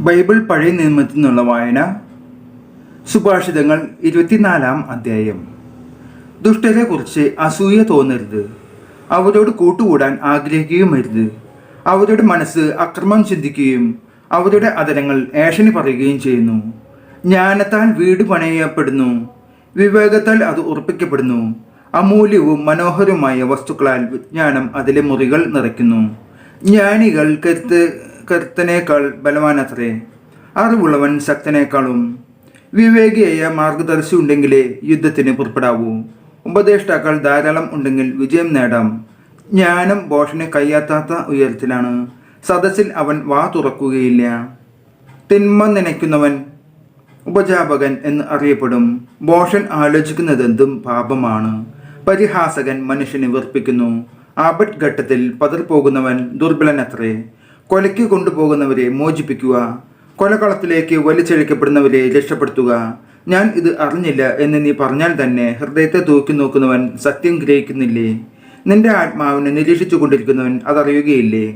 Bible പഴയ നിയമത്തിൽ നിന്നുള്ള വായന. സുഭാഷിതങ്ങൾ ഇരുപത്തിനാലാം അധ്യായം. ദുഷ്ടരെ കുറിച്ച് അസൂയ തോന്നരുത്. അവരോട് കൂട്ടുകൂടാൻ ആഗ്രഹിക്കുകയും അരുത് അവരുടെ മനസ്സ് അക്രമം ചിന്തിക്കുകയും അവരുടെ അതരങ്ങൾ ഏഷണി പറയുകയും ചെയ്യുന്നു. ജ്ഞാനത്താൽ വീട് പണയപ്പെടുന്നു. വിവേകത്താൽ അത് ഉറപ്പിക്കപ്പെടുന്നു. അമൂല്യവും മനോഹരവുമായ വസ്തുക്കളാൽ വിജ്ഞാനം അതിലെ മുറികൾ നിറയ്ക്കുന്നു. ജ്ഞാനികൾ കരുത്ത് കരുത്തനേക്കാൾ ബലവാനത്രേ. അറിവുള്ളവൻ ശക്തനേക്കാളും വിവേകിയായ മാർഗദർശി ഉണ്ടെങ്കിലേ യുദ്ധത്തിന് പുറപ്പെടാവൂ. ഉപദേഷ്ടാക്കൾ ധാരാളം ഉണ്ടെങ്കിൽ വിജയം നേടാം. ജ്ഞാനം ബോഷനെ കയ്യാത്താത്ത ഉയരത്തിലാണ്. സദസ്സിൽ അവൻ വാ തുറക്കുകയില്ല. തിന്മ നനയ്ക്കുന്നവൻ ഉപജാപകൻ എന്ന് അറിയപ്പെടും. ബോഷൻ ആലോചിക്കുന്നതെന്തും പാപമാണ്. പരിഹാസകൻ മനുഷ്യനെ വെറുപ്പിക്കുന്നു. ഘട്ടത്തിൽ പതറിപ്പോകുന്നവൻ ദുർബലനത്രേ. കൊലയ്ക്ക് കൊണ്ടുപോകുന്നവരെ മോചിപ്പിക്കുക കൊലകളത്തിലേക്ക് വലിച്ചഴിക്കപ്പെടുന്നവരെ രക്ഷപ്പെടുത്തുക. ഞാൻ ഇത് അറിഞ്ഞില്ല എന്ന് നീ പറഞ്ഞാൽ തന്നെ ഹൃദയത്തെ തൂക്കി നോക്കുന്നവൻ സത്യം ഗ്രഹിക്കുന്നില്ലേ? നിന്റെ ആത്മാവിനെ നിരീക്ഷിച്ചു കൊണ്ടിരിക്കുന്നവൻ അതറിയുകയില്ലേ?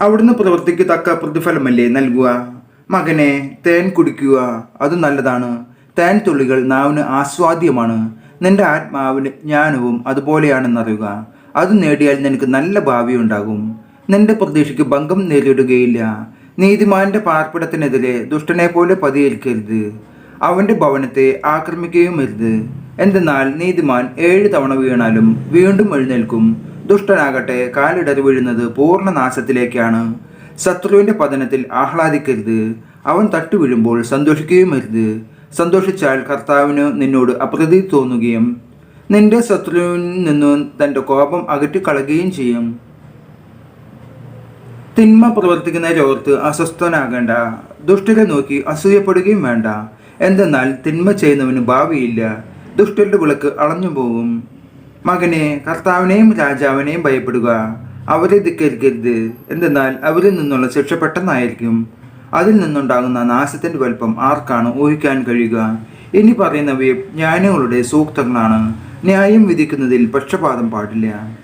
അവിടുന്ന് പ്രവൃത്തിക്ക് തക്ക പ്രതിഫലമല്ലേ നൽകുക? മകനെ തേൻ കുടിക്കുക അത് നല്ലതാണ്. തേൻ തുള്ളികൾ നാവിന് ആസ്വാദ്യമാണ്. നിന്റെ ആത്മാവിന് ജ്ഞാനവും അതുപോലെയാണെന്നറിയുക. അത് നേടിയാൽ നിനക്ക് നല്ല ഭാവി ഉണ്ടാകും നിന്റെ പ്രതീക്ഷയ്ക്ക് ഭംഗം നേരിടുകയില്ല. നീതിമാന്റെ പാർപ്പിടത്തിനെതിരെ ദുഷ്ടനെ പോലെ പതിയേൽക്കരുത്. അവന്റെ ഭവനത്തെ ആക്രമിക്കുകയും വരുത് എന്തെന്നാൽ നീതിമാൻ ഏഴ് തവണ വീണാലും വീണ്ടും എഴുന്നേൽക്കും. ദുഷ്ടനാകട്ടെ കാലിടറി വീഴുന്നത് പൂർണ നാശത്തിലേക്കാണ് ശത്രുവിന്റെ പതനത്തിൽ ആഹ്ലാദിക്കരുത്. അവൻ തട്ടുവീഴുമ്പോൾ സന്തോഷിക്കുകയും വരുത് സന്തോഷിച്ചാൽ കർത്താവിന് നിന്നോട് അപ്രതി തോന്നുകയും നിന്റെ ശത്രുവിൽ നിന്നും തന്റെ കോപം അകറ്റിക്കളയുകയും ചെയ്യും. തിന്മ പ്രവർത്തിക്കുന്ന പ്രവർത്തിക്കുന്നവരോർത്ത് അസ്വസ്ഥനാകേണ്ട. ദുഷ്ടരെ നോക്കി അസൂയപ്പെടുകയും വേണ്ട. എന്തെന്നാൽ തിന്മ ചെയ്യുന്നവന് ഭാവിയില്ല. ദുഷ്ടരുടെ വിളക്ക് അളഞ്ഞു പോകും. മകനെ കർത്താവിനെയും രാജാവിനെയും ഭയപ്പെടുക. അവരെ ധിക്കരിക്കരുത്. എന്തെന്നാൽ അവരിൽ നിന്നുള്ള ശിക്ഷ പെട്ടെന്നായിരിക്കും. അതിൽ നിന്നുണ്ടാകുന്ന നാശത്തിന്റെ വലുപ്പം ആർക്കാണ് ഊഹിക്കാൻ കഴിയുക? ഇനി പറയുന്നവയും ജ്ഞാനികളുടെ സൂക്തങ്ങളാണ്. ന്യായം വിധിക്കുന്നതിൽ പക്ഷപാതം പാടില്ല.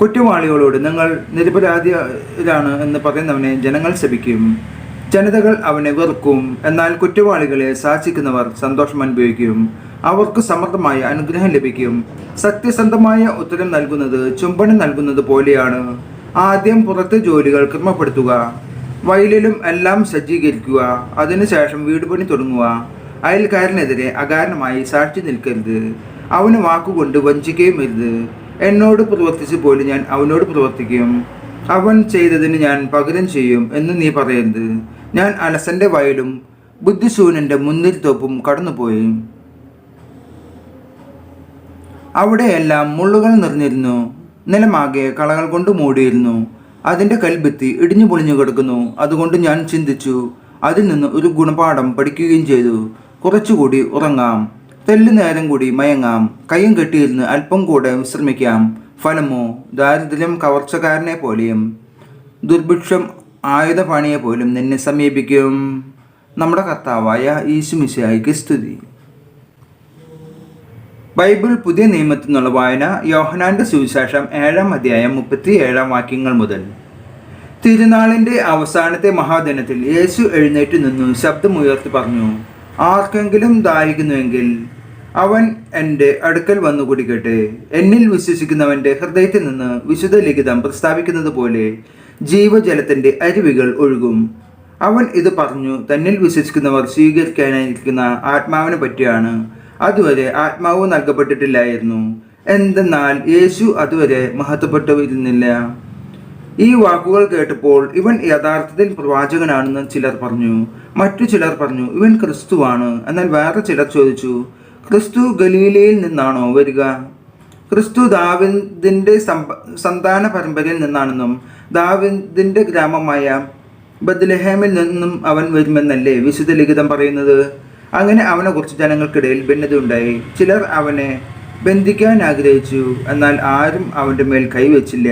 കുറ്റവാളികളോട് നിങ്ങൾ നിരപരാധിയാണ് എന്ന് പറയുന്നവനെ ജനങ്ങൾ ശപിക്കും. ജനതകൾ അവനെ വെറുക്കും. എന്നാൽ കുറ്റവാളികളെ സാക്ഷിക്കുന്നവർ സന്തോഷം അനുഭവിക്കും. അവർക്ക് സമർത്ഥമായ അനുഗ്രഹം ലഭിക്കും. സത്യസന്ധമായ ഉത്തരം നൽകുന്നത് ചുംബനം നൽകുന്നത് പോലെയാണ്. ആദ്യം പുറത്തെ ജോലികൾ ക്രമപ്പെടുത്തുക. വയലിലും എല്ലാം സജ്ജീകരിക്കുക. അതിനുശേഷം വീട് പണി തുടങ്ങുക. അയൽക്കാരനെതിരെ അകാരണമായി സാക്ഷി നിൽക്കരുത്. അവന് വാക്കുകൊണ്ട് വഞ്ചിക്കുകയും അരുത് എന്നോട് പ്രവർത്തിച്ചു പോലും ഞാൻ അവനോട് പ്രവർത്തിക്കും. അവൻ ചെയ്തതിന് ഞാൻ പകരം ചെയ്യും എന്ന് നീ പറയരുത്. ഞാൻ അലസന്റെ വയലും ബുദ്ധിശൂനന്റെ മുന്നിൽ തോപ്പും കടന്നുപോയി. അവിടെയെല്ലാം മുള്ളുകൾ നിറഞ്ഞിരുന്നു. നിലമാകെ കളകൾ കൊണ്ട് മൂടിയിരുന്നു. അതിന്റെ കൽബെത്തി ഇടിഞ്ഞു പൊളിഞ്ഞു കിടക്കുന്നു. അതുകൊണ്ട് ഞാൻ ചിന്തിച്ചു അതിൽ നിന്ന് ഒരു ഗുണപാഠം പഠിക്കുകയും ചെയ്തു. കുറച്ചുകൂടി ഉറങ്ങാം. തെല്ലു നേരം കൂടി മയങ്ങാം. കയ്യും കെട്ടിയിരുന്ന് അല്പം കൂടെ വിശ്രമിക്കാം. ഫലമോ ദാരിദ്ര്യം കവർച്ചക്കാരനെ പോലെയും ദുർഭിക്ഷം ആയുധപാണിയെ പോലും നിന്നെ സമീപിക്കും. നമ്മുടെ കർത്താവായ ഈശുമിശായിക്ക് സ്തുതി. ബൈബിൾ പുതിയ നിയമത്തിൽ നിന്നുള്ള വായന യോഹനാന്റെ സുവിശേഷം ഏഴാം അധ്യായം മുപ്പത്തി ഏഴാം വാക്യങ്ങൾ മുതൽ. തിരുനാളിന്റെ അവസാനത്തെ മഹാദിനത്തിൽ യേശു എഴുന്നേറ്റ് നിന്നു ശബ്ദമുയർത്തി പറഞ്ഞു ആർക്കെങ്കിലും ദാഹിക്കുന്നുവെങ്കിൽ അവൻ എന്റെ അടുക്കൽ വന്നു കുടിക്കട്ടെ. എന്നിൽ വിശ്വസിക്കുന്നവന്റെ ഹൃദയത്തിൽ നിന്ന് വിശുദ്ധ ലിഖിതം പ്രസ്താവിക്കുന്നത് പോലെ ജീവജലത്തിന്റെ അരുവികൾ ഒഴുകും. അവൻ ഇത് പറഞ്ഞു തന്നിൽ വിശ്വസിക്കുന്നവർ സ്വീകരിക്കാനായിരിക്കുന്ന ആത്മാവിനെ പറ്റിയാണ്. അതുവരെ ആത്മാവ് നൽകപ്പെട്ടിട്ടില്ലായിരുന്നു. എന്തെന്നാൽ യേശു അതുവരെ മഹത്വപ്പെട്ടുവരുന്നില്ല ഈ വാക്കുകൾ കേട്ടപ്പോൾ ഇവൻ യഥാർത്ഥത്തിൽ പ്രവാചകനാണെന്ന് ചിലർ പറഞ്ഞു. മറ്റു ചിലർ പറഞ്ഞു ഇവൻ ക്രിസ്തുവാണ്. എന്നാൽ വേറെ ചിലർ ചോദിച്ചു ക്രിസ്തു ഗലീലയിൽ നിന്നാണോ വരിക? ക്രിസ്തു ദാവിന്ദിന്റെ സന്താന പരമ്പരയിൽ നിന്നാണെന്നും ദാവിന്ദിന്റെ ഗ്രാമമായ ബദ്ലഹേമിൽ നിന്നും അവൻ വരുമെന്നല്ലേ വിശുദ്ധ ലിഖിതം പറയുന്നത്? അങ്ങനെ അവനെക്കുറിച്ച് ജനങ്ങൾക്കിടയിൽ ഭിന്നതയുണ്ടായി. ചിലർ അവനെ ബന്ധിക്കാൻ ആഗ്രഹിച്ചു എന്നാൽ ആരും അവന്റെ മേൽ കൈവച്ചില്ല.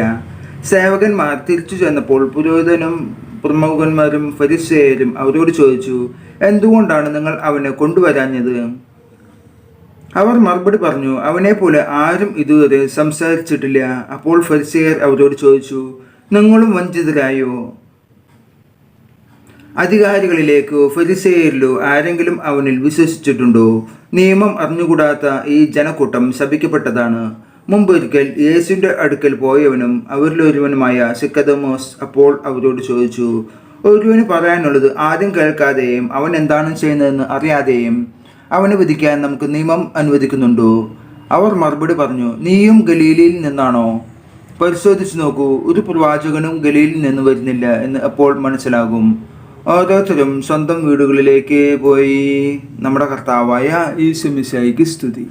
സേവകന്മാർ തിരിച്ചു ചെന്നപ്പോൾ പുരോഹിതനും പ്രമുഖന്മാരും ഫരിസേയരും അവരോട് ചോദിച്ചു എന്തുകൊണ്ടാണ് നിങ്ങൾ അവനെ കൊണ്ടുവരാഞ്ഞത്? അവർ മറുപടി പറഞ്ഞു അവനെ പോലെ ആരും ഇതുവരെ സംസാരിച്ചിട്ടില്ല. അപ്പോൾ ഫരിസേയർ അവരോട് ചോദിച്ചു നിങ്ങളും വഞ്ചിതരായോ? അധികാരികളിലേക്കോ ഫരിസേയരിലോ ആരെങ്കിലും അവനിൽ വിശ്വസിച്ചിട്ടുണ്ടോ? നിയമം അറിഞ്ഞുകൂടാത്ത ഈ ജനക്കൂട്ടം ശപിക്കപ്പെട്ടതാണ്. മുമ്പൊരിക്കൽ യേശുവിന്റെ അടുക്കൽ പോയവനും അവരിലൊരുവനുമായ സിക്കദമോസ് അപ്പോൾ അവരോട് ചോദിച്ചു ഒരുവന് പറയാനുള്ളത് ആദ്യം കേൾക്കാതെയും അവൻ എന്താണ് ചെയ്യുന്നതെന്ന് അറിയാതെയും അവനെ വിധിക്കാൻ നമുക്ക് നിയമം അനുവദിക്കുന്നുണ്ടോ? അവർ മറുപടി പറഞ്ഞു നീയും ഗലീലിയിൽ നിന്നാണോ? പരിശോധിച്ചു നോക്കൂ ഒരു പ്രവാചകനും ഗലീലിൽ നിന്ന് വരുന്നില്ല എന്ന് അപ്പോൾ മനസ്സിലാകും. ഓരോരുത്തരും സ്വന്തം വീടുകളിലേക്ക് പോയി. നമ്മുടെ കർത്താവായ ഈ സ്തുതി.